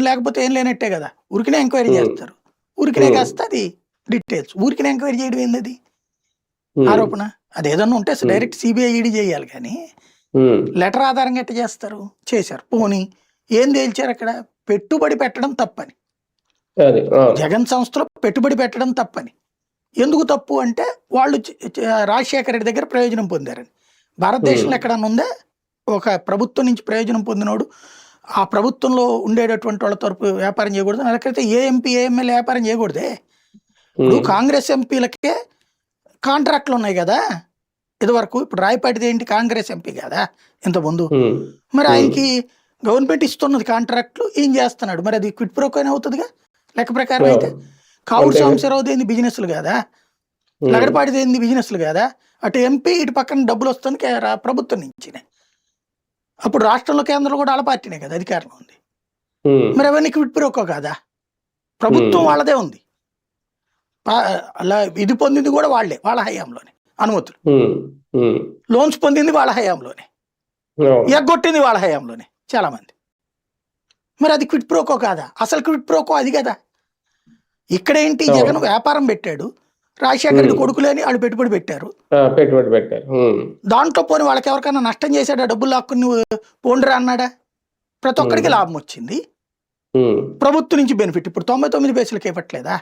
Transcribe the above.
లేకపోతే ఏం లేనట్టే కదా. ఊరికనే ఎంక్వైరీ. చేస్తారు. ఊరికనే Hmm. కాస్త అది డీటెయిల్స్. ఊరికనే ఎంక్వైరీ చేయడం ఏంది అది ఆరోపణ? అది ఏదన్నా ఉంటే. డైరెక్ట్ సిబిఐ ఈడీ చేయాలి కానీ లెటర్ ఆధారంగా ఎట్ట చేస్తారు? చేశారు. పోనీ ఏం తేల్చారు అక్కడ? పెట్టుబడి పెట్టడం తప్పని. జగన్ సంస్థలో పెట్టుబడి పెట్టడం తప్పని. ఎందుకు తప్పు అంటే వాళ్ళు రాజశేఖర రెడ్డి దగ్గర ప్రయోజనం పొందారని. భారతదేశంలో. ఎక్కడన్నా ఉందా? ఒక ప్రభుత్వం నుంచి ప్రయోజనం పొందినోడు ఆ ప్రభుత్వంలో ఉండేటటువంటి వాళ్ళ తరపు వ్యాపారం చేయకూడదు. లేకపోతే ఏ ఎంపీ ఏ ఎమ్మెల్యే వ్యాపారం చేయకూడదే. ఇప్పుడు కాంగ్రెస్ ఎంపీలకే కాంట్రాక్ట్లు ఉన్నాయి కదా. ఇదివరకు ఇప్పుడు రాయపాటిది ఏంటి? కాంగ్రెస్ ఎంపీ కదా ఇంతకుముందు. మరి. ఆయనకి గవర్నమెంట్ ఇస్తున్నది కాంట్రాక్ట్లు ఏం చేస్తున్నాడు? మరి అది క్విట్ ప్రోకోనే అవుతుందిగా? లెక్క ప్రకారం అయితే. కావుడు. సాంబశివరావు ఏంది బిజినెస్లు కాదా? లగడపాటిది ఏంది బిజినెస్లు కాదా? అటు ఎంపీ ఇటు పక్కన డబ్బులు వస్తుంది ప్రభుత్వం నుంచి అప్పుడు రాష్ట్రంలో కేంద్రంలో కూడా వాళ్ళ పార్టీనే కదా అధికారంలో ఉంది. మరి అవన్నీ క్విట్ ప్రోకో కాదా? ప్రభుత్వం. వాళ్ళదే ఉంది. అలా ఇది పొందింది కూడా వాళ్ళే వాళ్ళ హయాంలోనే అనుమతులు. లోన్స్ పొందింది వాళ్ళ హయాంలోనే. ఎగ్గొట్టింది వాళ్ళ హయాంలోనే చాలా మంది మరి అది క్విట్ ప్రోకో కాదా? అసలు క్విట్ ప్రోకో అది కదా. ఇక్కడేంటి. జగన్ వ్యాపారం పెట్టాడు. రాజశేఖర. కొడుకులేని వాళ్ళు పెట్టుబడి పెట్టారు. పెట్టుబడి పెట్టారు. దాంట్లో పోని వాళ్ళకి ఎవరికైనా నష్టం చేశాడా? డబ్బులు లాక్కుని పోండిరా అన్నాడా? ప్రతి ఒక్కరికి. లాభం వచ్చింది. ప్రభుత్వం నుంచి బెనిఫిట్. ఇప్పుడు తొంభై తొమ్మిది పైసలకి ఇవ్వట్లేదా?